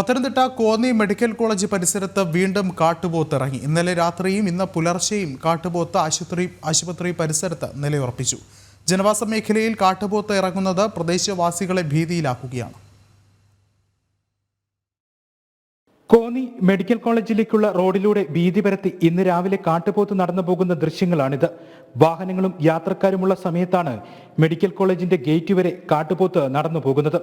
Pathanamthitta Konni medical college പരിസരത്ത് വീണ്ടും കാട്ടുപോത്ത് ഇറങ്ങി. ഇന്നലെ രാത്രിയും ഇന്ന് പുലർച്ചെയും കാട്ടുപോത്ത് ആശുപത്രി ആശുപത്രി പരിസരത്ത് നിലയുറപ്പിച്ചു. ജനവാസ മേഖലയിൽ കാട്ടുപോത്ത് ഇറങ്ങുന്നത് പ്രദേശവാസികളെ ഭീതിയിലാക്കുകയാണ്. കോന്നി മെഡിക്കൽ കോളേജിലേക്കുള്ള റോഡിലൂടെ ഭീതി പരത്തി ഇന്ന് രാവിലെ കാട്ടുപോത്ത് നടന്നു പോകുന്ന ദൃശ്യങ്ങളാണിത്. വാഹനങ്ങളും യാത്രക്കാരുമുള്ള സമയത്താണ് മെഡിക്കൽ കോളേജിന്റെ ഗേറ്റ് വരെ കാട്ടുപോത്ത് നടന്നു പോകുന്നത്.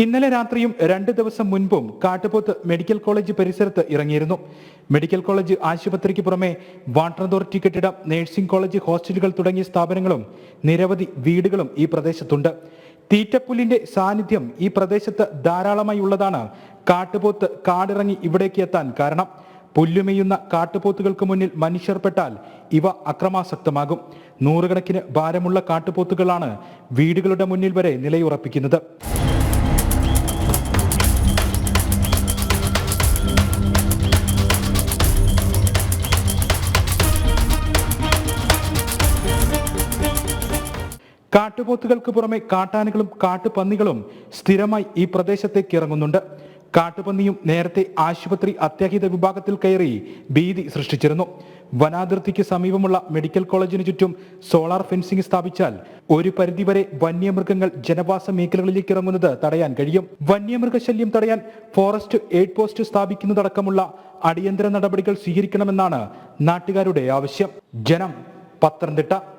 ഇന്നലെ രാത്രിയും രണ്ട് ദിവസം മുൻപും കാട്ടുപോത്ത് മെഡിക്കൽ കോളേജ് പരിസരത്ത് ഇറങ്ങിയിരുന്നു. മെഡിക്കൽ കോളേജ് ആശുപത്രിക്ക് പുറമെ വാട്ടർ അതോറിറ്റി കെട്ടിടം നഴ്സിംഗ് കോളേജ് ഹോസ്റ്റലുകൾ തുടങ്ങിയ സ്ഥാപനങ്ങളും നിരവധി വീടുകളും ഈ പ്രദേശത്തുണ്ട്. തീറ്റപ്പുല്ലിന്റെ സാന്നിധ്യം ഈ പ്രദേശത്ത് ധാരാളമായി ഉള്ളതാണ് കാട്ടുപോത്ത് കാടിറങ്ങി ഇവിടേക്ക് എത്താൻ കാരണം. പുല്ലുമെയ്യുന്ന കാട്ടുപോത്തുകൾക്ക് മുന്നിൽ മനുഷ്യർ പെട്ടാൽ ഇവ അക്രമാസക്തമാകും. നൂറുകണക്കിന് ഭാരമുള്ള കാട്ടുപോത്തുകളാണ് വീടുകളുടെ മുന്നിൽ വരെ നിലയുറപ്പിക്കുന്നത്. കാട്ടുപോത്തുകൾക്ക് പുറമെ കാട്ടാനകളും കാട്ടുപന്നികളും സ്ഥിരമായി ഈ പ്രദേശത്തേക്ക് ഇറങ്ങുന്നുണ്ട്. കാട്ടുപന്നിയും നേരത്തെ ആശുപത്രി അത്യാഹിത വിഭാഗത്തിൽ കയറി ഭീതി സൃഷ്ടിച്ചിരുന്നു. വനാതിർത്തിക്ക് സമീപമുള്ള മെഡിക്കൽ കോളേജിന് ചുറ്റും സോളാർ ഫെൻസിംഗ് സ്ഥാപിച്ചാൽ ഒരു പരിധിവരെ വന്യമൃഗങ്ങൾ ജനവാസ മേഖലകളിലേക്ക് ഇറങ്ങുന്നത് തടയാൻ കഴിയും. വന്യമൃഗശല്യം തടയാൻ ഫോറസ്റ്റ് എയ്ഡ് പോസ്റ്റ് സ്ഥാപിക്കുന്നതടക്കമുള്ള അടിയന്തര നടപടികൾ സ്വീകരിക്കണമെന്നാണ് നാട്ടുകാരുടെ ആവശ്യം. ജനം പത്തനംതിട്ട.